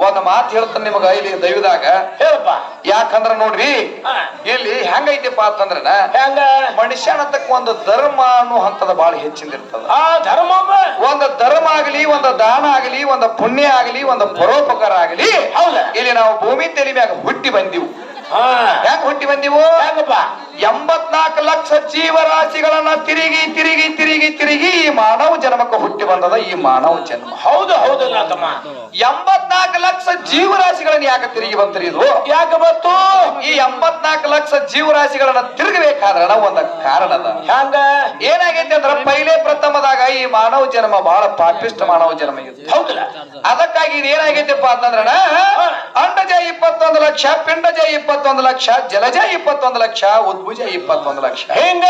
ಒಂದ್ ಮಾತು ಹೇಳ್ತಾನೆ ನಿಮಗ ಇಲ್ಲಿ ದೈವದಾಗ. ಹೇಳಪ್ಪ. ಯಾಕಂದ್ರ ನೋಡ್ರಿ. ಇಲ್ಲಿ ಹೆಂಗೈತಿಪ್ಪ ಅಂತಂದ್ರನ ಹೆಂಗ? ಮನುಷ್ಯನತಕ್ಕ ಒಂದು ಧರ್ಮ ಅನ್ನೋ ಹಂತದ ಬಾಳ ಹೆಚ್ಚಿಂದಿರ್ತದ ಆ ಧರ್ಮ ಒಂದು ಧರ್ಮ ಆಗಲಿ ಒಂದು ದಾನ ಆಗಲಿ ಒಂದು ಪುಣ್ಯ ಆಗಲಿ ಒಂದು ಪರೋಪಕಾರ ಆಗಲಿ ಹೌದ? ಇಲ್ಲಿ ನಾವು ಭೂಮಿ ತೆಲಿ ಮ್ಯಾಗ ಹುಟ್ಟಿ ಬಂದಿವು. ಹಾ. ಹೆಂಗ್ ಹುಟ್ಟಿ ಬಂದಿವು? ಹೆಂಗಪ್ಪ ಎಂಬತ್ನಾಲ್ಕು ಲಕ್ಷ ಜೀವರಾಶಿಗಳನ್ನ ತಿರುಗಿ ತಿರುಗಿ ತಿರುಗಿ ತಿರುಗಿ ಈ ಮಾನವ ಜನ್ಮಕ್ಕೆ ಹುಟ್ಟಿ ಬಂದದ ಈ ಮಾನವ ಜನ್ಮ. ಹೌದು ಹೌದು ಎಂಬತ್ನಾಲ್ಕು ಲಕ್ಷ ಜೀವರಾಶಿಗಳನ್ನ ಯಾಕೆ ತಿರುಗಿ ಬಂತರಿ ಇದು? ಯಾಕೆ ಬಂತು? ಈ ಎಂಬತ್ನಾಲ್ಕು ಲಕ್ಷ ಜೀವರಾಶಿಗಳನ್ನ ತಿರುಗಬೇಕಾದ್ರ ಒಂದ ಕಾರಣ ಅದ ಹಂಗ ಏನಾಗೈತಿ ಅಂದ್ರ ಪೈಲೆ ಪ್ರಥಮದಾಗ ಈ ಮಾನವ ಜನ್ಮ ಬಹಳ ಪಾಪಿಷ್ಟ ಮಾನವ ಜನ್ಮ ಇದು ಹೌದಲ್ಲ? ಅದಕ್ಕಾಗಿ ಇದು ಏನಾಗೈತಿಪ್ಪ ಅಂತಂದ್ರ ಅಂಡಜ ಇಪ್ಪತ್ತೊಂದು ಲಕ್ಷ ಪಿಂಡಜ ಇಪ್ಪತ್ತೊಂದು ಲಕ್ಷ ಜಲಜ ಇಪ್ಪತ್ತೊಂದು ಲಕ್ಷ ಉದ್ಭುಜ ಇಪ್ಪತ್ತೊಂದು ಲಕ್ಷ. ಹೆಂಗ?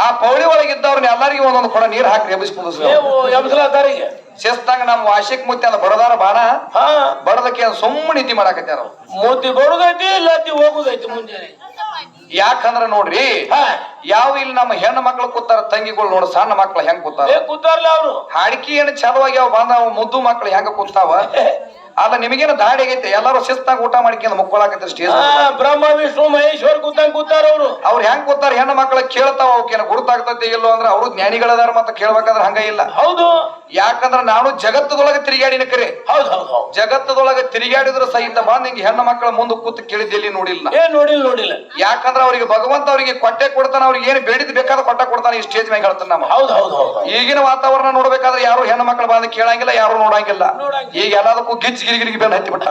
ಆ ಪೌಳಿ ಒಳಗಿದ್ದವ್ರನ್ನ ಎಲ್ಲರಿಗೂ ಒಂದೊಂದು ಕೊಡ ನೀರ್ ಹಾಕಿ ಎಬ್ಬಿಸ್ಕೊಂಡು ನೀವು ಎಬ್ಸಲಾದಾರಿಗೆ ಶಿಸ್ತಂಗ ನಮ್ಮ ವಾಶಿಕ್ ಮುತ್ತಿ ಅಂದ ಬಡದಾರ ಬಾಣ? ಹಾ. ಬಡದಕ್ಕೆ ಸುಮ್ಮನೆ ಇದ್ದಿ ಮಾಡಾಕತ್ಯಾರ ಅವ್ರು. ಬರುದೈತಿ ಬಡುದೈತಿ ಲದ್ದಿ ಹೋಗುದೈತಿ ಮುಂಜಾನೆ. ಯಾಕಂದ್ರ ನೋಡ್ರಿ ಯಾವ ಇಲ್ಲಿ ನಮ್ಮ ಹೆಣ್ಣು ಮಕ್ಳು ಕೂತಾರ ತಂಗಿಗಳು ನೋಡು ಸಣ್ಣ ಮಕ್ಳು ಹೆಂಗ್ ಕೂತಾರ? ಏ ಕೂತಾರಲ್ಲ ಅವರು. ಹಾಡಿಕೆ ಏನು ಚಲವಾಗಿ ಅವ್ ಬಂದ ಮುದ್ದು ಮಕ್ಳು ಹೆಂಗ ಕೂತಾವ? ಅಲ್ಲ ನಿಮಗೇನು ದಾಡಿ ಆಗೈತೆ? ಎಲ್ಲರೂ ಶಿಸ್ತಾಗ ಊಟ ಮಾಡ್ಕೊಂಡು ಮುಕ್ಕೊಳಕತ್ತ ಸ್ಟೇಜ್ ಬ್ರಹ್ಮ ವಿಷ್ಣು ಮಹೇಶ್ವರ್ ಕೂತಂಗ್ ಕೂತಾರ ಅವರು. ಅವ್ರು ಹೆಂಗ್ ಕೂತಾರ? ಹೆಣ್ಣು ಮಕ್ಕಳ ಕೇಳ್ತಾವ ಅವಕ್ಕೇನು ಗುರುತಾಗ್ತೈತಿ ಇಲ್ಲೋ ಅಂದ್ರೆ ಅವರು ಜ್ಞಾನಿಗಳದಾರ ಮತ್ತೆ ಕೇಳ್ಬೇಕಾದ್ರ ಹಂಗ ಇಲ್ಲ. ಹೌದು. ಯಾಕಂದ್ರೆ ನಾನು ಜಗತ್ತದೊಳಗ ತಿರುಗಾಡಿನ ಕರೆ ಹೌದು ಜಗತ್ತದೊಳಗ ತಿರುಗಾಡಿದ್ರು ಸಹಿತ ಬಂದ್ ಹಿಂಗೆ ಹೆಣ್ಣು ಮಕ್ಕಳ ಮುಂದೆ ಕೂತು ಕೇಳಿದ್ದೆಲ್ಲಿ ನೋಡಿಲ್ಲ ಏ ನೋಡಿಲ್ಲ ನೋಡಿಲ್ಲ. ಯಾಕಂದ್ರೆ ಅವ್ರಿಗೆ ಭಗವಂತ ಅವರಿಗೆ ಕೊಟ್ಟೆ ಕೊಡ್ತಾನ ಅವ್ರಿಗೆ ಏನು ಬೇಡಿದ್ ಬೇಕಾದ ಕೊಟ್ಟೆ ಕೊಡ್ತಾನೆ ಈ ಸ್ಟೇಜ್ ಮೇಲೆ ಹೇಳ್ತಾನೆ ನಮ್ಮ ಹೌದು ಹೌದು ಹೌದು ಈಗಿನ ವಾತಾವರಣ ನೋಡ್ಬೇಕಾದ್ರೆ ಯಾರು ಹೆಣ್ಣು ಮಕ್ಕಳ ಬಂದು ಕೇಳಂಗಿಲ್ಲ ಯಾರು ನೋಡಂಗಿಲ್ಲ. ಈಗ ಎಲ್ಲದಕ್ಕೂ ಗಿಚ್ಚಿ ಗಿರಿಗಿರಿಗೆ ಬೆನ್ನ ಹತ್ತಿ ಬಿಟ್ಟ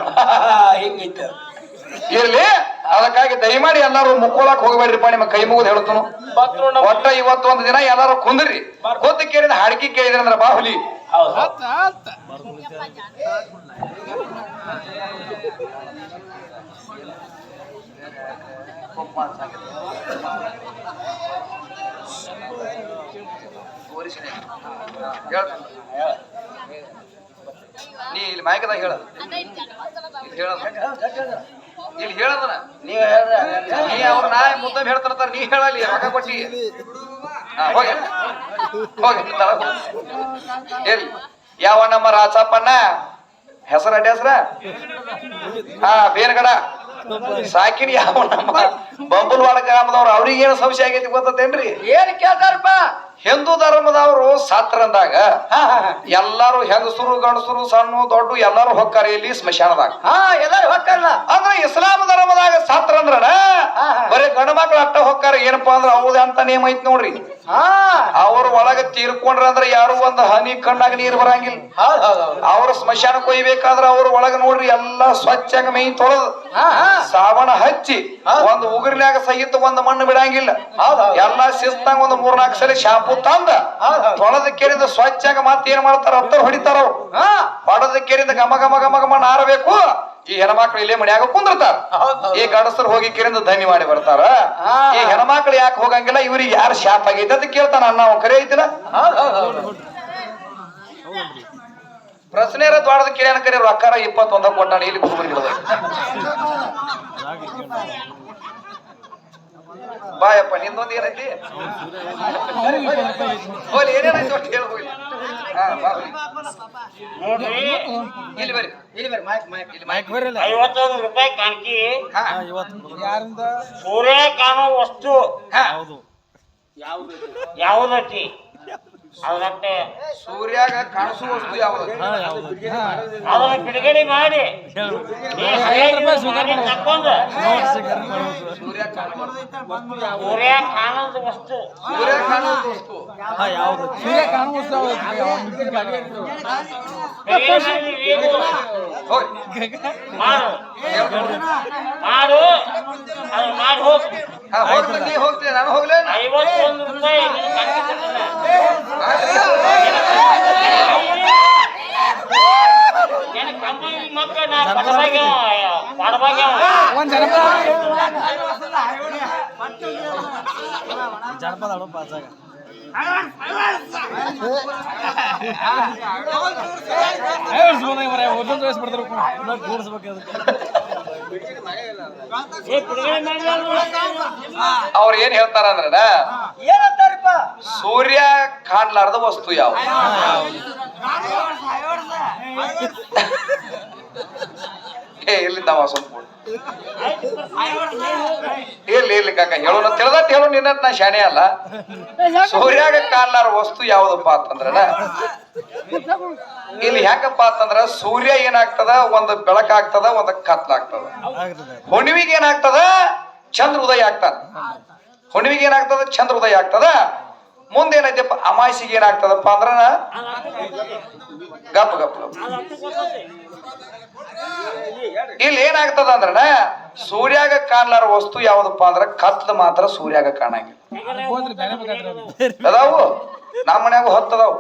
ಹಿಂಗೈತೆ ಇರ್ಲಿ ಅದಕ್ಕಾಗಿ ದಯಮಾಡಿ ಎಲ್ಲಾರು ಮುಕ್ಕೊಳಕ್ ಹೋಗ್ಬೇಡ್ರಿಪ್ಪ ನಿಮ್ಮ ಕೈ ಮುಗಿದು ಹೇಳ್ತನು. ಒಟ್ಟ ಇವತ್ತು ಒಂದು ದಿನ ಎಲ್ಲಾರು ಕುಂದ್ರಿ. ಕೂತು ಕೇಳಿದ ಹಾಡ್ಕಿ ಕೇಳಿದ್ರಿ ಅಂದ್ರ ಬಾಹುಲಿ. ಹೌದು. ಹೌದು. ನೀ ಇಲ್ಲಿ ಮಾಯಕದಾಗ ಹೇಳ. ಇಲ್ಲಿ ಹೇಳ ಇಲ್ಲಿ ಹೇಳದನ ನೀ. ನೀ ಅವ್ರ ನಾಯಿ ಮುದ್ದ ಹೇಳ್ತಾರ ನೀ ಹೇಳಲಿ ರೊಕ್ಕ ಕೊಟ್ಟಿ. ಹೋಗಿ. ಹೋಗು. ಎಲ್ಲಿ? ಯಾವ ನಮ್ಮ ರಾಚಪ್ಪಣ್ಣ ಹೆಸರ ಅಡ್ಡ ಹೆಸರ ಹಾ ಬೇರ್ಗಡ ಸಾಕಿನ ಯಾವ ನಮ್ಮ ವಾಳ ಗ್ರಾಮದವ್ರು ಅವ್ರಿಗೆ ಏನು ಸಮಸ್ಯೆ ಆಗೈತಿ ಗೊತ್ತೇನ್ರಿ ಏನ್ ಕೇಳ್ತಾರಪ್ಪ? ಹಿಂದೂ ಧರ್ಮದವರು ಸಾತ್ರಂದಾಗ ಎಲ್ಲಾರು ಹೆಂಗಸರು ಗಂಡಸರು ಸಣ್ಣ ದೊಡ್ಡ ಎಲ್ಲಾರು ಹೊಕ್ಕಾರ ಇಲ್ಲಿ ಸ್ಮಶಾನದಾಗ. ಹಾ ಎಲ್ಲಾರು ಹೊಕ್ಕಲ್ಲ ಅಂದ್ರೆ ಇಸ್ಲಾಂ ಧರ್ಮದಾಗ ಸಾತ್ರ ಹಾ. ಬರೀ ಗಂಡ ಮಕ್ಳು ಅಟ್ಟ ಹೊಕ್ಕಾರ ಏನಪ್ಪಾ ಅಂದ್ರ ಹೌದ ಅಂತ ನೇಮ ಐತಿ ನೋಡ್ರಿ. ಅವ್ರ ಒಳಗ ತೀರ್ಕೊಂಡ್ರ ಅಂದ್ರ ಯಾರು ಒಂದ್ ಹನಿ ಕಣ್ಣಾಗ ನೀರ್ ಬರಂಗಿಲ್ಲ. ಅವ್ರ ಸ್ಮಶಾನ ಕೊಯ್ಬೇಕಾದ್ರ ಅವ್ರ ಒಳಗ ನೋಡ್ರಿ ಎಲ್ಲಾ ಸ್ವಚ್ಛಾಗ ಮೈ ತೊಳೆದು. ಸಾವಣ ಹಚ್ಚಿ ಒಂದು ಉಗುರಿನ್ಯಾಗ ಸಹಿತ ಒಂದ್ ಮಣ್ಣು ಬಿಡಂಗಿಲ್ಲ. ಎಲ್ಲಾ ಶಿಸ್ತಾಗ ಒಂದ್ ಮೂರ್ನಾಲ್ಕು ಸಲ ಶಾಪು ತಂದ. ತೊಳೆದ ಕೇರಿದ ಸ್ವಚ್ಛಾಗ ಮತ್ತೇನ್ ಮಾಡ್ತಾರ? ಹತ್ತರ ಹೊಡಿತಾರ ಅವ್ರು. ಹೊಡೆದ ಕೆರಿದ ಗಮ ಗಮ ಗಮ ಗಮ ನಾರಬೇಕು. ಈ ಹೆಣ್ಮಕ್ಳು ಇಲ್ಲೇ ಮನ್ಯಾಗ ಕುಂದಿರ್ತಾರ. ಈ ಗಂಡಸರು ಹೋಗಿ ಕಿರಿಂದ ಧನಿ ಮಾಡಿ ಬರ್ತಾರ. ಈ ಹೆಣ್ಮಕ್ಳು ಯಾಕೆ ಹೋಗಂಗಿಲ್ಲ? ಇವ್ರಿಗೆ ಯಾರು ಶಾಪ್ ಆಗೈತೆ ಅಂತ ಕೇಳ್ತಾನ ಅಣ್ಣ ಅವ್ನ್ ಕರೆ ಐತಿಲ್ಲ ಪ್ರಶ್ನೆ ದ್ವಾರದ ಕಿರಿಯನ ಕರೆ ರೊಕ್ಕಾರ ಇಪ್ಪತ್ತೊಂದ ಕೊಟ್ಟಾನ ಇಲ್ಲಿ ಕುತ್ಕೊಂಡ್ಬಿಡದ ಬಾಯಪ್ಪ ನಿಂದೊಂದು ಏನೈತಿ? ಏನೇನೈತಿ ಒಟ್ಟು ಹಾ, ಬಾ. ನೋಡ್ರಿ. ಇಲ್ಲಿ ಬರ್ರಿ ಇಲ್ಲಿ ಬರ್ರಿ ಮೈಕ್ ಮೈಕ್ ಇಲ್ಲಿ ಮೈಕ್ ಐವತ್ತೊಂದು ರೂಪಾಯಿ ಕಾಣಿಕೆ. ಹಾ. ಸೂರ್ಯ ಕಾಣೋ ವಸ್ತು. ಹಾ. ಯಾವುದೈತಿ? ಅದರಂತೆ ಸೂರ್ಯಾಗ ಕಾಣಿಸುವ ವಸ್ತು ಯಾವುದು? ಅದನ್ನ ಬಿಡುಗಡೆ ಮಾಡಿ. ಹಳೆಯದನ್ನ ಮಾಡಿ ತಕ್ಕೊಂಡು. ಸೂರ್ಯ ಸೂರ್ಯ ಕಾಣದ ವಸ್ತು. ಸೂರ್ಯ ಕಾಣುವ ವಸ್ತು. ಮಾಡಿ ಮಾಡು. ಮಾಡು. ಅದು ಮಾಡಿ ಹೋಗು. ಹಾ ಹೋಗ್ತೀನಿ ನೀ ಹೋಗ್ತೀನಿ ನಾನು ಹೋಗ್ಲೇನ ಐವತ್ತೊಂದು ರೂಪಾಯಿ ನಿನ್ನ ಕಾಣಿಕೆ ತಗೊಂಡೆ. ನಿನ್ನ ಕಂಪನಿ ಮಕ್ಕಳ ನಾ ಬಡಬಾಗ್ಯವ, ಬಡಬಾಗ್ಯವ. ಜನಪದ ಹಾಡು ಪಾಸಾಗ ಕೂಡಿಸ್ಬೇಕು ಅದಕ್ಕೆ ಏ, ಬಿಡುಗಡೆ ಮಾಡಿಲ್ಲ ಅವ್ರ ಏನ್ ಹೇಳ್ತಾರ ಏನಂತಾರಪ್ಪ ಸೂರ್ಯ ಕಾಣ್ಲಾರ್ದ ವಸ್ತು ಯಾವ ಏ ಸ್ವಲ್ಪ ಇಲ್ಲಿ ಇಲ್ಲಿ ಕಾಕ ಹೇಳೋಣ ತಿಳಿದಟ್ಟು ಹೇಳು ನಿನ್ನ ನಾ ಶಾಣೆ ಅಲ್ಲ. ಸೂರ್ಯಾಗ ಕಾಲಾರ ವಸ್ತು ಯಾವ್ದಪ್ಪ ಅಂತಂದ್ರ ಇಲ್ಲಿ ಯಾಕಪ್ಪ ಅಂತಂದ್ರ ಸೂರ್ಯ ಏನಾಗ್ತದ? ಒಂದು ಬೆಳಕಾಗ್ತದ ಒಂದು ಕತ್ಲಾಗ್ತದ ಹುಣ್ಣಿಮೆಗೆ ಏನಾಗ್ತದ? ಚಂದ್ರ ಉದಯ ಆಗ್ತದ. ಹುಣ್ಣಿಮೆಗೆ ಏನಾಗ್ತದ? ಚಂದ್ರ ಉದಯ ಆಗ್ತದ. ಮುಂದೆ ಅಮಾಯಿಸಿಗೆ ಏನಾಗ್ತದಪ್ಪ ಅಂದ್ರ ಗಪ್ ಗಪ್ ಗಪ್. ಇಲ್ಲಿ ಏನಾಗ್ತದ ಅಂದ್ರ ಸೂರ್ಯಾಗ ಕಾಣ್ಲಾರ ವಸ್ತು ಯಾವ್ದಪ್ಪ ಅಂದ್ರ ಕತ್ಲ ಮಾತ್ರ ಸೂರ್ಯಾಗ ಕಾಣಂಗಿಲ್ಲ. ಅದಾವು? ನಮ್ಮ ಮನ್ಯಾಗ ಹೊತ್ತದಾವು.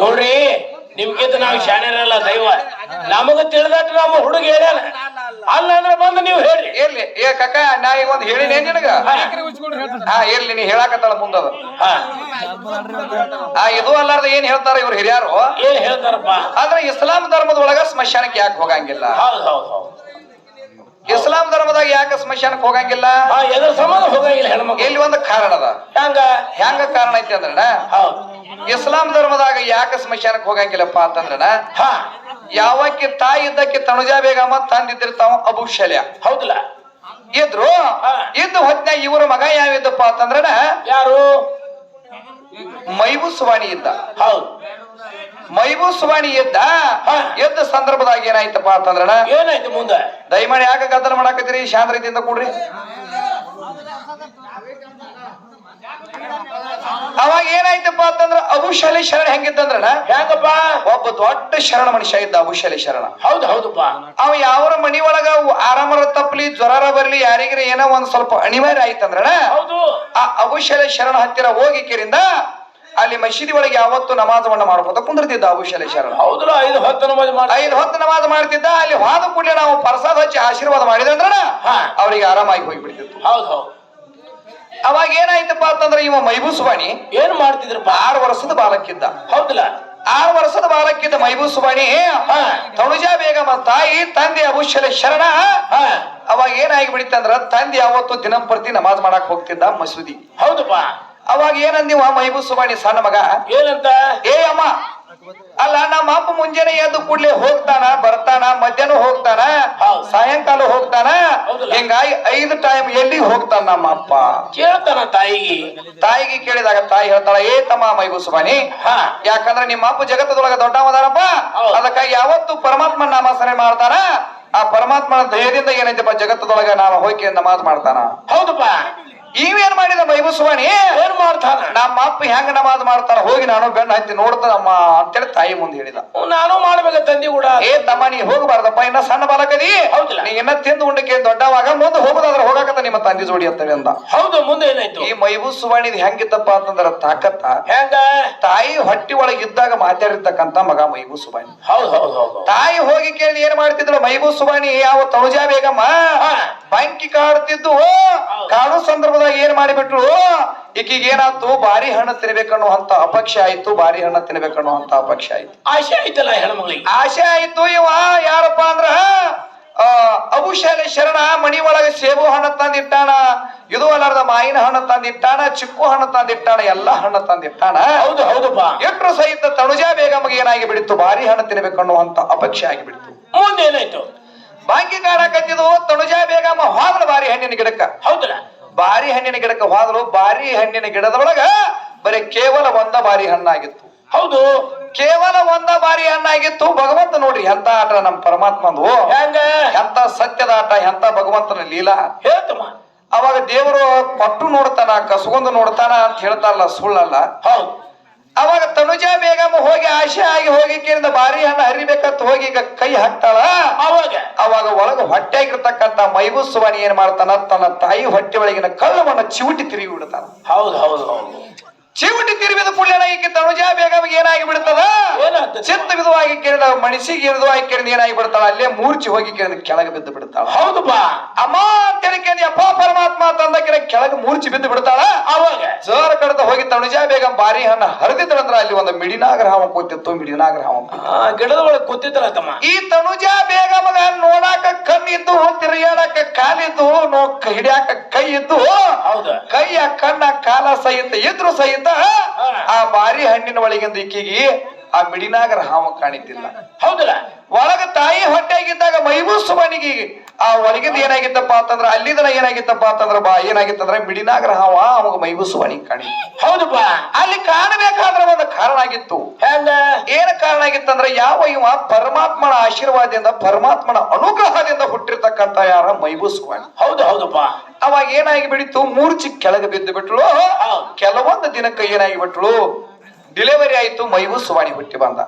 ನೋಡ್ರಿ, ನಿಮ್ಗಿಂತ ನಾವು ಶಾಣ್ಯರಲ್ಲ ದೈವ. ನಮಗ ತಿಳಿದಟ್ ನಮ್ಮ ಹುಡುಗ ಹೇಳ್ಯಾನ. ಅಲ್ಲ ಅಂದ್ರೆ ಬಂದು ನೀವು ಹೇಳಿ ಇರ್ಲಿ. ಏ ಕಕ್ಕ ನಾ ಈಗ ಒಂದ್ ಹೇಳಿನೇ ನಿನಗ? ಹಾ. ಇರ್ಲಿ ನೀ ಹೇಳಾಕತ್ತಾಳ ಮುಂದದ ಹಾ. ಇದು ಅಲ್ಲಾರ್ದ ಏನ್ ಹೇಳ್ತಾರ ಇವ್ರು ಹಿರಿಯಾರು? ಏನ್ ಹೇಳ್ತಾರಪ್ಪ? ಆದ್ರೆ ಇಸ್ಲಾಂ ಧರ್ಮದ ಒಳಗ ಸ್ಮಶಾನಕ್ಕೆ ಯಾಕೆ ಹೋಗಂಗಿಲ್ಲ? ಹೌದ್ ಹೌದ್ ಹೌದ್. ಇಸ್ಲಾಂ ಧರ್ಮದಾಗ ಯಾಕೆ ಸ್ಮಶಾನಕ್ಕೆ ಹೋಗಂಗಿಲ್ಲ? ಹಾ ಎದ್ರ ಸಂಬಂಧ ಹೋಗಂಗಿಲ್ಲ ಹೆಣ್ಮಕ್ಳು. ಇಲ್ಲಿ ಒಂದು ಕಾರಣ ಅದ? ಹೆಂಗ? ಹೆಂಗ ಕಾರಣ ಐತಿ ಅಂದ್ರನ ಹೌದ್. ಇಸ್ಲಾಂ ಧರ್ಮದಾಗ ಯಾಕೆ ಸ್ಮಶಾನಕ್ಕೆ ಹೋಗಂಗಿಲ್ಲಪ್ಪ ಅಂತಂದ್ರನ ಹಾ. ಯಾವಕ್ಕೆ ತಾಯಿ ಇದ್ದಕ್ಕೆ ತನುಜಾ ಬೇಗಮ್ಮ ತಂದಿದ್ದಿರ್ತಾವ? ಅಬು ಶಲ್ಯ. ಹೌದಲ್ಲ? ಇದ್ರು? ಇದ್ದು ಹೊತ್ನ್ಯಾಗ ಇವರ ಮಗ ಯಾವಿದ್ದಪ್ಪ ಅಂತಂದ್ರ ಯಾರು? ಮೈಬುಸ್ವಾಣಿ ಇದ್ದ. ಹೌದು. ಮೈಬು ಸುವಾಣಿ ಇದ್ದ. ಎದ್ದ ಸಂದರ್ಭದಾಗ ಏನಾಯ್ತಪ್ಪ ಅಂತಂದ್ರ ಏನಾಯ್ತು ಮುಂದೆ? ದಯಮಾಡಿ ಯಾಕೆ ಗದ್ದಲ ಮಾಡಾಕತ್ತೀರಿ? ಶಾಂತ ರೀತಿಯಿಂದ ಕೂಡ್ರಿ. ಅವಾಗ ಏನಾಯ್ತಪ್ಪ ಅಂತಂದ್ರ ಅಬುಶಾಲಿ ಶರಣ ಹೆಂಗಿದ್ದಂದ್ರ ಹೆಂಗಪ್ಪ ಒಬ್ಬ ದೊಡ್ಡ ಶರಣ ಮನುಷ್ಯ ಇದ್ದ ಅಬುಶಾಲಿ ಶರಣ. ಹೌದ್ ಹೌದಪ್ಪ. ಅವ ಯಾವರ ಮನಿ ಒಳಗ ಆರಾಮರ ತಪ್ಪಲಿ ಜ್ವರ ಬರ್ಲಿ ಯಾರಿಗ್ರಿ ಏನೋ ಒಂದ್ ಸ್ವಲ್ಪ ಅನಿವಾರ್ಯ ಆಯ್ತಂದ್ರ ಆ ಅಬುಶಾಲಿ ಶರಣ ಹತ್ತಿರ ಹೋಗಿದ್ದರಿಂದ ಅಲ್ಲಿ ಮಸೀದಿ ಒಳಗೆ ಯಾವತ್ತು ನಮಾಜವನ್ನ ಮಾಡ್ಕೋತ ಕುಂದಿರ್ತಿದ್ದ ಅಬುಶಾಲಿ ಶರಣ. ಹೌದ್ರ? ಐದು ಹತ್ತು ನಮಾಜ್ ಮಾಡಿ ಐದು ಹೊತ್ತು ನಮಾಜ್ ಮಾಡ್ತಿದ್ದ ಅಲ್ಲಿ ಹೋದ ಕೂಡಲೇ ನಾವು ಪ್ರಸಾದ ಹಚ್ಚಿ ಆಶೀರ್ವಾದ ಮಾಡಿದ್ರ ಅವ್ರಿಗೆ ಅವರಿಗೆ ಆರಾಮಾಗಿ ಹೋಗ್ಬಿಡ್ತಿತ್ತು. ಹೌದ್ ಹೌದ್. ಅವಾಗ ಏನಾಯ್ತಪ್ಪ ಅಂತಂದ್ರೆ ಇವ ಮೈಬೂಸ್ವಾಣಿ ಏನ್ ಮಾಡ್ತಿದ್ರಪ್ಪ? ಆರು ವರ್ಷದ ಬಾಲಕ್ಕಿದ್ದ ಹೌದಲ್ಲ. ಆರು ವರ್ಷದ ಬಾಲಕ್ಕಿದ್ದ ಮೈಬೂಸ್ವಾಣಿ. ತನುಜಾ ಬೇಗಮ ತಾಯಿ ತಂದೆ ಅಬುಶಲೆ ಶರಣ ಅವಾಗ ಏನಾಗಿ ಬಿಡಿತಂದ್ರ ತಂದೆ ಅವತ್ತು ದಿನಂಪ್ರತಿ ನಮಾಜ್ ಮಾಡಕ್ ಹೋಗ್ತಿದ್ದ ಮಸೂದಿ. ಹೌದಪ್ಪ. ಅವಾಗ ಏನಂದಿವ ಮೈಬೂಸ್ವಾಣಿ ಸಣ್ಣ ಮಗ? ಏನಂತ? ಏ ಅಮ್ಮ ಅಲ್ಲ ನಮ್ಮ ಅಪ್ಪ ಮುಂಜಾನೆ ಎದ್ದು ಕೂಡ್ಲೆ ಹೋಗ್ತಾನ ಬರ್ತಾನ ಮಧ್ಯಾಹ್ನ ಹೋಗ್ತಾನ. ಸಾಯಂಕಾಲ ಹೋಗ್ತಾನ? ಹಿಂಗಾಗಿ ಐದು ಟೈಮ್ ಎಲ್ಲಿ ಹೋಗ್ತಾನ ನಮ್ಮ ಅಪ್ಪ? ಕೇಳ್ತಾನ ತಾಯಿಗೆ. ತಾಯಿಗೆ ಕೇಳಿದಾಗ ತಾಯಿ ಹೇಳ್ತಾಳ ಏ ತಮ್ಮ ಮೈಬೂಸ್ವಾನಿ ಹಾ. ಯಾಕಂದ್ರೆ ನಿಮ್ಮ ಅಪ್ಪ ಜಗತ್ತದೊಳಗ ದೊಡ್ಡವದಾರಪ್ಪ. ಅದಕ್ಕಾಗಿ ಯಾವತ್ತು ಪರಮಾತ್ಮ ನಾಮಾಸನೆ ಮಾಡ್ತಾನ. ಆ ಪರಮಾತ್ಮನ ಧೈರ್ಯದಿಂದ ಏನೈತಪ್ಪ ಜಗತ್ತದೊಳಗ ನಾವು ಹೋಗಿ ನಮಾಜ್ ಮಾಡ್ತಾನ? ಹೌದಪ್ಪ. ಇವೇನ್ ಮಾಡಿದ ಬೈಬಸ್ವಾಣಿ ಏನ್ ಮಾಡ್ತಾನ? ನಮ್ಮ ಅಪ್ಪ ಹೆಂಗ ನಮಾಜ್ ಮಾಡ್ತಾರ? ಹೋಗಿ ನಾನು ಬೆನ್ನ ಹತ್ತಿ ನೋಡ್ತಾನಮ್ಮ ಅಂತೇಳಿ ತಾಯಿ ಮುಂದೆ ಹೇಳಿದ. ನಾನು ಮಾಡ್ಬೇಕ ತಂದಿ ಕೂಡ. ಏ ತಮ್ಮ ನೀ ಹೋಗಬಾರ್ದಪ್ಪ ಇನ್ನ ಸಣ್ಣ ಬಾಲಕದಿ. ಹೌದಿಲ್ಲ. ನೀ ಇನ್ನ ತಿಂದು ಉಂಡಕ್ಕೆ ದೊಡ್ಡವಾಗ ಮುಂದೆ ಹೋಗುದಾದ್ರೆ ಹೋಗಾಕತ್ತ ನಿಮ್ಮ ತಂದೆ ಜೋಡಿ ಅಂತ ಅಂದ. ಹೌದು ಮುಂದೆ ಏನಾಯ್ತು? ಈ ಮೈಬುಸ್ವಾಣಿ ಹೆಂಗಿತ್ತಪ್ಪ ಅಂತಂದ್ರ ತಾಕತ್ತ. ಹೆಂಗ? ತಾಯಿ ಹೊಟ್ಟಿ ಒಳಗೆ ಇದ್ದಾಗ ಮಾತಾಡಿರ್ತಕ್ಕಂತ ಮಗ ಮೈಬು ಸುವಾಣಿ. ಹೌದು ಹೌದು ಹೌದು ತಾಯಿ ಹೋಗಿ ಕೇಳಿ ಏನ್ ಮಾಡ್ತಿದ್ರು ಮೈಬು ಸುವಾಣಿ ಯಾವ ತನುಜಾ ಬೇಗಮ್ಮ. ಬಂಕಿ ಕಾಡ್ತಿದ್ದು ಕಾಡು ಏನ್ ಮಾಡಿಬಿಟ್ರು? ಈಕಿಗೆ ಏನಾಯ್ತು? ಬಾರಿ ಹಣ್ಣು ತಿನ್ಬೇಕನ್ನೋ ಅಂತ ಅಪಕ್ಷ ಆಯ್ತು ಬಾರಿ ಹಣ್ಣು ತಿನ್ಬೇಕನ್ನೋ ಅಂತ ಅಪಕ್ಷ ಆಯ್ತು. ಆಶೆ ಆಯ್ತಲ್ಲ ಹೆಣ್ಮಗಳಿಗೆ? ಆಸೆ ಆಯ್ತು ಇವ ಯಾರಪ್ಪ ಅಂದ್ರ ಆ, ಅಬುಶಾಲೆ ಶರಣ ಮಣಿ ಒಳಗೆ ಸೇಬು ಹಣ್ಣು ತಂದಿಟ್ಟಾಣ ಇದು ಅಲ್ಲಾರ್ದ ಮಾಯಿನ ಹಣ್ಣು ತಂದಿಟ್ಟಾನ ಚಿಕ್ಕು ಹಣ್ಣು ತಂದಿಟ್ಟಾನ ಎಲ್ಲಾ ಹಣ್ಣು ತಂದಿಟ್ಟಾನ. ಹೌದು ಹೌದಪ್ಪ. ಎಟ್ರು ಸಹಿತ ತನುಜಾ ಬೇಗಮ್ಗೆ ಏನಾಗಿ ಬಿಡಿತ್ತು ಭಾರಿ ಹಣ್ಣು ತಿನ್ಬೇಕನ್ನುವಂತ ಅಪಕ್ಷ ಆಗಿ ಬಿಡಿತು ಮುಂದೆ ಏನಾಯ್ತು ಬಾಂಕಿ ಕಾಡಕತ್ತಿದ್ದು ತನುಜಾ ಬೇಗಮ್ಮ ಹೋದ್ರ ಬಾರಿ ಹಣ್ಣಿನ ಗಿಡಕ್ಕ. ಹೌದಲ್ಲ? ಬಾರಿ ಹಣ್ಣಿನ ಗಿಡಕ್ಕೆ ಹೋದ್ರು ಬಾರಿ ಹಣ್ಣಿನ ಗಿಡದೊಳಗ ಬರೀ ಕೇವಲ ಒಂದ ಬಾರಿ ಹಣ್ಣಾಗಿತ್ತು. ಹೌದು. ಕೇವಲ ಒಂದ ಬಾರಿ ಹಣ್ಣಾಗಿತ್ತು. ಭಗವಂತ ನೋಡ್ರಿ ಎಂತ ಆಟ ನಮ್ಮ ಪರಮಾತ್ಮಂದು. ಹೆಂಗ? ಎಂತ ಸತ್ಯದ ಆಟ ಎಂತ ಭಗವಂತನ ಲೀಲಾ. ಹೇಳ್ತಮ್ಮ. ಅವಾಗ ದೇವರು ಕೊಟ್ಟು ನೋಡ್ತಾನ ಕಸ್ಕೊಂಡು ನೋಡ್ತಾನ ಅಂತ ಹೇಳ್ತಾರಲ್ಲ ಸುಳ್ಳಲ್ಲ. ಹೌದು. ಅವಾಗ ತನುಜಾ ಬೇಗಮ್ಮ ಹೋಗಿ ಆಶೆ ಆಗಿ ಹೋಗಿ ಕೇಳಿದ ಬಾರಿ ಹಣ್ಣು ಹರಿಬೇಕಂತ ಹೋಗಿ ಈಗ ಕೈ ಹಾಕ್ತಾಳ. ಅವಾಗ? ಅವಾಗ ಒಳಗ ಹೊಟ್ಟೆಯಾಗಿರ್ತಕ್ಕಂತ ಮೈಬುಸ್ವಾಣಿ ಏನ್ ಮಾಡ್ತಾನ? ತನ್ನ ತಾಯಿ ಹೊಟ್ಟೆ ಒಳಗಿನ ಕಳ್ಳವನ್ನ ಚಿವುಟಿ ತಿರುಗಿ ಬಿಡ್ತಾನ. ಹೌದು ಹೌದು ಹೌದು. ಚಿವುಟಿ ತಿರುಗಿದ ಕೂಡಲೇ ಈಕೆ ತನುಜಾ ಬೇಗಮ್ಮಗೆ ಏನಾಗಿ ಬಿಡ್ತದ? ಚಿತ್ತ ವಿಧವಾಗಿ ಕೇಳಿದ ಇರದು ಇರಿದವಾಗಿ ಕೇಳಿದ ಏನಾಗಿ ಬಿಡ್ತಾಳ? ಅಲ್ಲೇ ಮೂರ್ಚಿ ಹೋಗಿ ಕೇಳಿದ ಕೆಳಗೆ ಬಿದ್ದು ಬಿಡ್ತಾಳ. ಬಾ. ಅಮ್ಮ! ಕೇಳಿ ಅಪ್ಪ ಪರಮಾತ್ಮ ತಂದಕಿನ ಕೆಳಗೆ ಮೂರ್ಚಿ ಬಿದ್ದು ಬಿಡ್ತಾಳ. ಅವಾಗ? ಸರ್ ಕಡತ ಹೋಗಿ ತನುಜಾ ಬೇಗಂ ಬಾರಿ ಹಣ್ಣ ಹರಿದಿದ್ರಂದ್ರ ಅಲ್ಲಿ ಒಂದು ಮಿಡಿನಾಗರ ಹಾವ ಕೂತಿತ್ತು ಮಿಡಿನಾಗರ ಹಾವ ಕೂತಿತ್ತು. ಗಿಡದ ಒಳಗೆ ಕೂತಿದ್ದಲ್ಲ ತಮ್ಮ ಈ ತನುಜಾ ಬೇಗಮಗ ನೋಡಾಕ ಕಣ್ಣಿದ್ದು ತಿರುಗಾಡಕ ಕಾಲಿದ್ದು ನೋ ಹಿಡಿಯಾಕ ಕೈ ಇದ್ದು ಹೌದು. ಕೈಯ ಕಣ್ಣ ಕಾಲ ಸಹಿತ ಇದ್ರು ಸಹಿತ ಆ ಬಾರಿ ಹಣ್ಣಿನ ಒಳಗಿಂದ ಈಕಿಗೆ ಆ ಮಿಡಿನಾಗರ ಹಾವ ಕಾಣಿದ್ದಿಲ್ಲ ಹೌದಲ್ಲ? ಒಳಗ ತಾಯಿ ಹೊಟ್ಟೆಯಾಗಿದ್ದಾಗ ಮೈಬೂಸುವನಿಗೆ ಆ ಒಳಗಿಂದ ಏನಾಗಿತ್ತಪ್ಪ ಅಂತಂದ್ರ ಅಲ್ಲಿದನ ಏನಾಗಿತ್ತಪ್ಪ ಅಂತಂದ್ರ ಬಾ ಏನಾಗಿತ್ತಂದ್ರ ಮಿಡಿನಾಗರ ಹಾವ ಅವಾಗ ಮೈಬೂಸುವನಿಗೆ ಕಾಣಿ. ಹೌದಪ್ಪ. ಅಲ್ಲಿ ಕಾಣಬೇಕಾದ್ರೆ ಒಂದು ಕಾರಣ ಆಗಿತ್ತು. ಏನ ಕಾರಣ ಆಗಿತ್ತಂದ್ರ ಯಾವ ಇವ ಪರಮಾತ್ಮನ ಆಶೀರ್ವಾದದಿಂದ ಪರಮಾತ್ಮನ ಅನುಗ್ರಹದಿಂದ ಹುಟ್ಟಿರ್ತಕ್ಕಂತ ಯಾರ ಮೈಬೂಸುವನಿ ಹೌದು ಹೌದಪ್ಪ. ಅವಾಗ ಏನಾಗಿ ಬಿಡಿತು ಮೂರ್ಚಿ ಕೆಳಗೆ ಬಿದ್ದು ಬಿಟ್ಲು ಕೆಲವೊಂದು ದಿನಕ್ಕೆ ಏನಾಗಿ ಬಿಟ್ಲು ಡಿಲಿವರಿ ಆಯ್ತು ಮೈಬೂ ಸುವಾಣಿ ಹುಟ್ಟಿ ಬಂದ.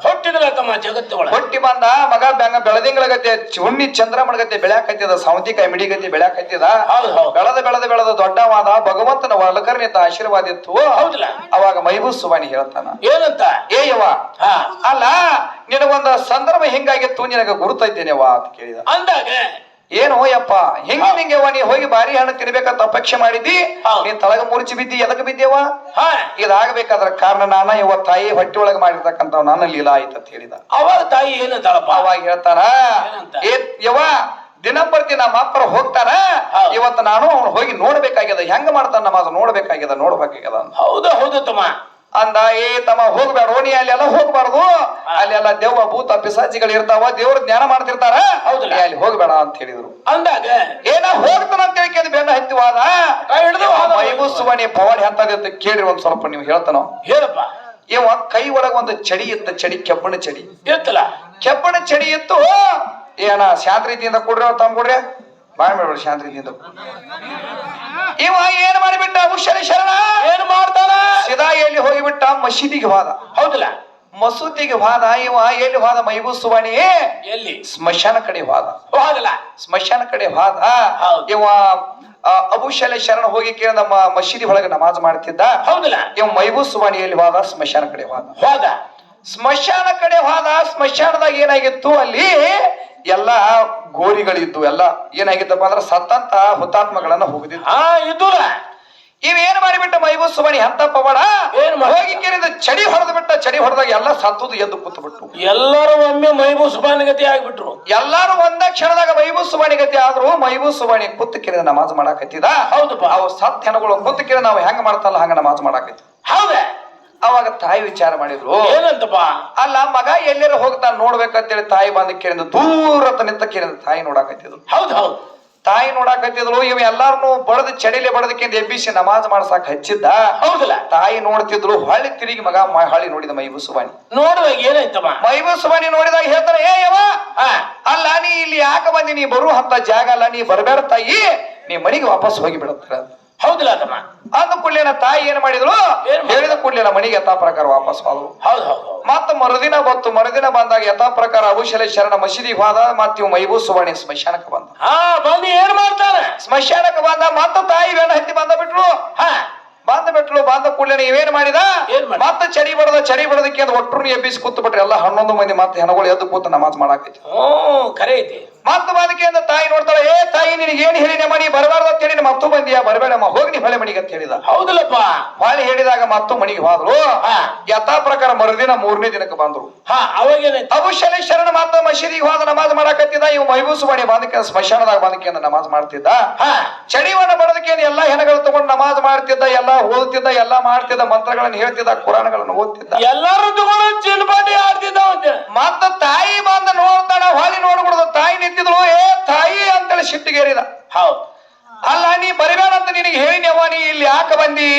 ತಮ್ಮ ಜಗತ್ತು ಹುಟ್ಟಿ ಬಂದ ಮಗ ಬೆಂಗ ಬೆಳದಿಂಗಳಗತ್ತೆ ಹುಣ್ಣಿ ಚಂದ್ರಮಣಗತ್ತೆ ಬೆಳ್ಯಾಕತ್ತಿದ ಸೌಂತಿಕಾಯಿ ಮಿಡಿಗತ್ತಿ ಬೆಳ್ಯಾಕತ್ತಿದ. ಬೆಳೆದ ಬೆಳೆದ ಬೆಳೆದ ದೊಡ್ಡವಾದ ಭಗವಂತನ ವಲಕರ್ಣಿತ ಆಶೀರ್ವಾದ ಇತ್ತು. ಹೌದಿಲ್ಲ. ಅವಾಗ ಮೈಬೂ ಸುವಾಣಿ ಹೇಳ್ತಾನ. ಏನಂತ? ಏ ಯವ್ವ ಹಾ. ಅಲ್ಲ ನಿನಗೊಂದು ಸಂದರ್ಭ ಹಿಂಗಾಗಿತ್ತು ನಿನಗ ಗುರುತೈತೇನೆವ್ವ ಅಂತ ಕೇಳಿದ. ಅಂದಾಗ ಏನು ಯಪ್ಪ ಹೆಂಗ ನಿಂಗೆವ್ವ ನೀ ಹೋಗಿ ಬಾರಿ ಹಣ್ಣು ತಿನ್ಬೇಕಂತ ಅಪೇಕ್ಷೆ ಮಾಡಿದ್ದಿ? ನೀ ತಳಗ ಮುರಿಚಿ ಬಿದ್ದಿ ಎದಕ್ ಬಿದ್ದೇವ ಹಾ. ಇದಾಗಬೇಕಾದ್ರ ಕಾರಣ ನಾನ ಇವ ತಾಯಿ ಹೊಟ್ಟೆ ಒಳಗ ಮಾಡಿರ್ತಕ್ಕಂತ ನನ್ನ ಲೀಲಾ ಆಯ್ತ ಅಂತ ಹೇಳಿದ. ಅವಾಗ ತಾಯಿ ಏನಂತಾಳಪ್ಪ? ಅವಾಗ ಹೇಳ್ತಾರ ಯವ್ವ ದಿನಂಪ್ರತಿ ನಮ್ಮ ಅಪ್ಪರ ಹೋಗ್ತಾನ? ಹೌದು. ಇವತ್ತು ನಾನು ಅವ್ನು ಹೋಗಿ ನೋಡ್ಬೇಕಾಗ್ಯದ. ಹೆಂಗ ಮಾಡ್ತಾನ ನಮ್ಮ ಅದು ನೋಡ್ಬೇಕಾಗ್ಯದ ನೋಡ್ಬೇಕಾಗ್ಯದ ಹೌದು ಹೌದು ತಮ್ಮ. ಅಂದ ಏ ತಮ್ಮ ಹೋಗ್ಬೇಡ ನೀ ಅಲ್ಲೆಲ್ಲ ಹೋಗ್ಬಾರ್ದು. ಅಲ್ಲೆಲ್ಲ ದೇವ ಭೂತ ಪಿಸಾಚಿಗಳು ಇರ್ತಾವ ದೇವ್ರ ಜ್ಞಾನ ಮಾಡ್ತಿರ್ತಾರ. ಹೌದಲ್ಲ? ಅಲ್ಲಿ ಹೋಗ್ಬೇಡ ಅಂತ ಹೇಳಿದ್ರು. ಅಂದಾಗ? ಏನ ಹೋಗ್ತಾನ ಅಂತ ಹೇಳಿ ಬೆನ್ನ ಹತ್ತಿವಾದ. ಮೈಬೂಸುವಣಿ ಪವಾಡಿ ಹತ್ತದ ಅಂತ ಕೇಳಿ ಒಂದ್ ಸ್ವಲ್ಪ ನೀವು ಹೇಳ್ತಾನ. ಹೇಳಪ್ಪ. ಇವ ಕೈ ಒಳಗ ಒಂದು ಚಡಿ ಇತ್ತ ಚಡಿ ಕೆಬ್ಬಣ ಚಡಿ. ಇರ್ತಲ್ಲ ಕೆಬ್ಬಣ ಚಡಿ ಇತ್ತು ಏನ ಶಾಂತ ರೀತಿಯಿಂದ ಕೊಡ್ರಿ ಅವ್ರು ತಮ್ಮ ಕೊಡ್ರಿ? ಬಾಯ್ ಮಾಡ್ಬೇಡ ಶಾಂತ ರೀತಿಯಿಂದ ಇವ ಏನ್ ಮಾಡಿಬಿಟ್ಟ? ಮುಷ್ಯನ ಶರಣ. ಏನ್ ಮಾಡ್ತಾನ? ಸಿದಾ ಎಲ್ಲಿ ಹೋಗಿಬಿಟ್ಟ? ಮಸೀದಿಗೆ ಹೋದ ಹೌದಲ್ಲ. ಮಸೂದಿಗೆ ಹೋದ ಇವ ಎಲ್ಲಿ ಹೋದ ಮೈಬೂಸುವಾಣಿ? ಎಲ್ಲಿ? ಸ್ಮಶಾನ ಕಡೆ ಹೋದ ಹೋಗಲ್ಲ ಸ್ಮಶಾನ ಕಡೆ ಹೋದ. ಇವ ಅಬುಶಲೆ ಶರಣ ಹೋಗಿ ಕೇಳ ನಮ್ಮ ಮಸೀದಿ ಒಳಗೆ ನಮಾಜ್ ಮಾಡ್ತಿದ್ದ. ಹೌದಲ್ಲ. ಇವ ಎಲ್ಲಿ ಹೋದ ಸ್ಮಶಾನ ಕಡೆ ಹೋದ ಹೋದ ಸ್ಮಶಾನ ಕಡೆ ಹೋದ ಸ್ಮಶಾನದಾಗ ಏನಾಗಿತ್ತು ಅಲ್ಲಿ? ಎಲ್ಲ ಗೋರಿಗಳಿದ್ದು ಎಲ್ಲ ಏನಾಗಿತ್ತಪ್ಪ ಅಂದ್ರೆ ಸತ್ತಂತ ಹುತಾತ್ಮಗಳನ್ನ ಹೋಗಿದ್ದು ಹಾ ಇದ್ದುಲ್ಲ ಇವೇನ್ ಮಾಡಿಬಿಟ್ಟ ಮೈಬು ಸುಮಣಿ ಅಂತ ಪವಾಡ ಏನ್ ಹೋಗಿ ಕೇಳಿದ ಚಡಿ ಹೊಡೆದು ಬಿಟ್ಟ ಚಡಿ ಹೊಡೆದಾಗ ಎಲ್ಲ ಸತ್ತುದು ಎದ್ದು ಕೂತು ಬಿಟ್ಟು ಎಲ್ಲರೂ ಒಮ್ಮೆ ಮೈಬು ಸುಬಾನಿ ಗತಿ ಆಗ್ಬಿಟ್ರು. ಎಲ್ಲಾರು ಒಂದ ಕ್ಷಣದಾಗ ಮೈಬು ಸುಬಾನಿ ಗತಿ ಆದ್ರೂ ಮೈಬು ಸುಬಾನಿ ಕುತ್ತು ಕಿರಿದ ನಮಾಜ್ ಮಾಡಾಕತ್ತಿದ. ಹೌದು ಅವು ಸತ್ ಹೆಣಗಳು ಕುತ್ತು ಕಿರಿದ ನಾವು ಹೆಂಗ ಮಾಡ್ತಲ್ಲ ಹಂಗ ನಮಾಜ್ ಮಾಡಾಕತ್ತಿ. ಹೌದ? ಅವಾಗ ತಾಯಿ ವಿಚಾರ ಮಾಡಿದ್ರು. ಏನಂತಪ್ಪ? ಅಲ್ಲ ಮಗ ಎಲ್ಲಿರ ಹೋಗ್ತಾನ ನೋಡ್ಬೇಕಂತೇಳಿ ತಾಯಿ ಬಂದ ಕೇಳಿದ ದೂರ ನಿಂತ ಕೇಳಿದ ತಾಯಿ ನೋಡಾಕತ್ತಿದ್ರು ಹೌದ್ ಹೌದ್. ತಾಯಿ ನೋಡಾಕತ್ತಿದ್ರು ಇವ ಎಲ್ಲಾರನು ಬಡದ ಚಡಿಲೆ ಬಡದಕ್ಕಿಂತ ಎಬ್ಬಿಸಿ ನಮಾಜ್ ಮಾಡ್ಸಾಕ ಹಚ್ಚಿದ್ದ. ಹೌದಲ್ಲ? ತಾಯಿ ನೋಡ್ತಿದ್ರು ಹೊಳ್ಳಿ ತಿರುಗಿ ಮಗ ಹಳ್ಳಿ ನೋಡಿದ ಮೈಬು ಸುಬಾನಿ ನೋಡುವಾಗ ಏನಾಯ್ತಮ್ಮ ಮೈಬು ಸುಬಾನಿ ನೋಡಿದಾಗ ಹೇಳ್ತಾರೆ ಏ ಯವ ಅಲ್ಲ ನೀ ಇಲ್ಲಿ ಯಾಕ ಬಂದಿ? ನೀ ಬರು ಅಂತ ಜಾಗ ಅಲ್ಲ ನೀ ಬರಬೇಡ ತಾಯಿ. ನೀ ಮನೆಗೆ ವಾಪಸ್ ಹೋಗಿ ಬಿಡುತ್ತಾರೆ ಹೌದಲ್ಲ ಅದಮ್ಮ ಅಂದ ಕೂಡ್ಲೇನ ತಾಯಿ ಏನ್ ಮಾಡಿದ್ರು ಹೇಳಿದ ಕೂಡ್ಲೇನ ಮನೆಗೆ ಯಥಾ ಪ್ರಕಾರ ವಾಪಸ್ ಹೋದ್ರು ಹೌದ್ ಮತ್ತ ಮರುದಿನ ಬತ್ತು ಮರುದಿನ ಬಂದಾಗ ಯಥಾ ಪ್ರಕಾರ ಅಬುಶಲೆ ಶರಣ ಮಸೀದಿ ಹೋದ ಮತ್ತ ಇವ್ ಮೈಬೂ ಸುವರ್ಣಿ ಸ್ಮಶಾನಕ್ಕೆ ಬಂದ. ಬಂದು ಏನ್ ಮಾಡ್ತಾರೆ ಸ್ಮಶಾನಕ್ಕೆ ಬಂದ ಮತ್ತ ತಾಯಿ ಬೇಡ ಹತ್ತಿ ಬಂದ ಬಿಟ್ರು ಹಾ. ಬಂದ ಬಿಟ್ಲು ಬಂದ ಕೂಡಲೇ ಇವೇನ್ ಮಾಡಿದ? ಮತ್ತ ಚಡಿ ಬಡದ ಚಡಿ ಬಡದಕ್ಕೆ ಅದು ಒಟ್ಟರು ಎಬ್ಬಿಸಿ ಕೂತ್ ಬಿಟ್ರಿ ಎಲ್ಲ ಹನ್ನೊಂದು ಮಂದಿ ಮತ್ತೆ ಹೆಣಗಳು ಎದ್ದು ಕೂತು ನಮಾಜ್ ಮಾಡಾಕೈತಿ. ಓ ಕರೆ ಐತಿ. ಮತ್ತ ಅಂತ ತಾಯಿ ನೋಡ್ತಾಳೆ ಏ ತಾಯಿ ನಿನಗೆ ಏನ್ ಹೇಳಿ ಮನಿ ಬರಬಾರ್ದು ಅಂತ ಹೇಳಿ ಮತ್ತೂ ಬಂದಿಯಾ? ಬರಬೇಡಮ್ಮ ಹೋಗಿ ನೀ ಹೊಳೆ ಮನಿಗೆ ಅಂತ ಹೇಳಿದ. ಹೌದಲ್ಲಪ್ಪ. ಹೊಳೆ ಹೇಳಿದಾಗ ಮತ್ತು ಮನಿಗೆ ಹೋದ್ರು. ಯಥಾ ಪ್ರಕಾರ ಮರುದಿನ ಮೂರನೇ ದಿನಕ್ಕೆ ಬಂದ್ರು. ಅಬುಶಲೆ ಶರಣ ಮಾತ ಮಸೀದಿಗೆ ಹೋದ ನಮಾಜ್ ಮಾಡಾಕತ್ತಿದ್ದ. ಇವ್ ಮೈಬೂಸು ಮಾಡಿ ಬಂದಕ್ಕೆ ಸ್ಮಶಾನದಾಗ ಬಂದಕ್ಕೆ ನಮಾಜ್ ಮಾಡ್ತಿದ್ದ. ಹಾ. ಚಡಿವನ್ನ ಬಡದಕ್ಕೆ ಎಲ್ಲಾ ಹೆಣಗಳು ತಗೊಂಡು ನಮಾಜ್ ಮಾಡ್ತಿದ್ದ ಎಲ್ಲಾ ಓದ್ತಿದ್ದ ಎಲ್ಲಾ ಮಾಡ್ತಿದ್ದ ಮಂತ್ರಗಳನ್ನು ಹೇಳ್ತಿದ್ದ ಕುರಾನ್ಗಳನ್ನು ಓದ್ತಿದ್ದ. ಎಲ್ಲಾರು ತಗೊಂಡು ಚಿನ್ಪಾಟಿ ಆಡ್ತಿದ್ದ ಮತ್ತ ತಾಯಿ ಬಂದ ನೋಡ್ತಾಳ ಹೊಳಿ ನೋಡ್ಬಿಡುದು ತಾಯಿ ನಿಂತಿದ್ಳು ಏ ತಾಯಿ ಅಂತೇಳಿ ಸಿಟ್ಟಿಗೇರಿದ. ಹೌದು. ಅಲ್ಲ ನೀ ಬರಿಬೇಡ ಅಂತ ನಿನಗೆ ಹೇಳಿನವ್ವ ನೀ ಇಲ್ಲಿ ಯಾಕೆ ಬಂದಿ?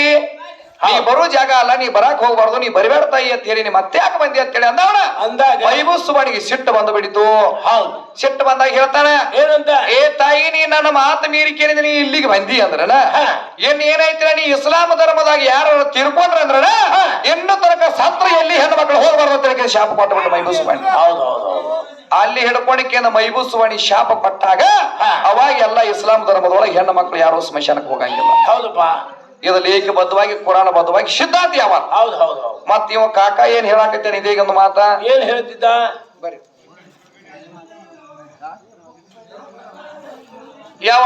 ನೀ ಬರೋ ಜಾಗ ಅಲ್ಲ ನೀ ಬರಾಕ್ ಹೋಗ್ಬಾರ್ದು ನೀ ಬರಿಬೇಡ ತಾಯಿ ಅಂತ ಹೇಳಿ ನೀ ಮತ್ತೆ ಯಾಕೆ ಬಂದಿ ಅಂತ ಹೇಳಿ ಅಂದವನ? ಅಂದಾಗ ವೈಭೂಸುವನಿಗೆ ಸಿಟ್ಟು ಬಂದು ಬಿಡಿತು ಹೌದು. ಸಿಟ್ಟು ಬಂದಾಗ ಹೇಳ್ತಾನೆ ಏನಂತ? ಏ ತಾಯಿ ನೀ ನನ್ನ ಮಾತು ಮೀರಿ ಕೇಳಿದ ನೀ ಇಲ್ಲಿಗೆ ಬಂದಿ ಅಂದ್ರನ. ಏನ್ ಏನಾಯ್ತಿರ ನೀ ಇಸ್ಲಾಂ ಧರ್ಮದಾಗ ಯಾರು ತಿರ್ಕೊಂಡ್ರ ಅಂದ್ರನ ಇನ್ನು ತನಕ ಸತ್ರ ಎಲ್ಲಿ ಹೆಣ್ಣು ಮಕ್ಕಳು ಹೋಗ್ಬಾರ್ದು ಅಂತ ಹೇಳಿ ಶಾಪ ಕೊಟ್ಟುಬಿಟ್ಟು ಮೈಬೂಸುವಾಣಿ ಹೌದ್ ಹೌದು ಹೌದ್. ಅಲ್ಲಿ ಹಿಡ್ಕೊಂಡಿಕೆ ಮೈಬೂಸುವಾಣಿ ಶಾಪ ಕೊಟ್ಟಾಗ. ಅವಾಗ ಎಲ್ಲ ಇಸ್ಲಾಂ ಧರ್ಮದೊಳಗೆ ಹೆಣ್ಣು ಮಕ್ಕಳು ಯಾರು ಸ್ಮಶಾನಕ್ಕೆ ಹೋಗಂಗಿಲ್ಲ. ಹೌದಪ್ಪ. ಇದು ಲೇಖಬದ್ಧವಾಗಿ ಪುರಾಣ ಬದ್ಧವಾಗಿ ಸಿದ್ಧಾಂತ ಯಾವ ಹೌದ್ ಹೌದ್ ಮತ್ ಇವ ಕಾಕ ಏನ್ ಹೇಳಾಕತ್ತೇನೆ ಇದೀಗ ಒಂದು ಮಾತ? ಏನ್ ಹೇಳ್ತಿದ್ದ? ಬರೀ. ಯಾವ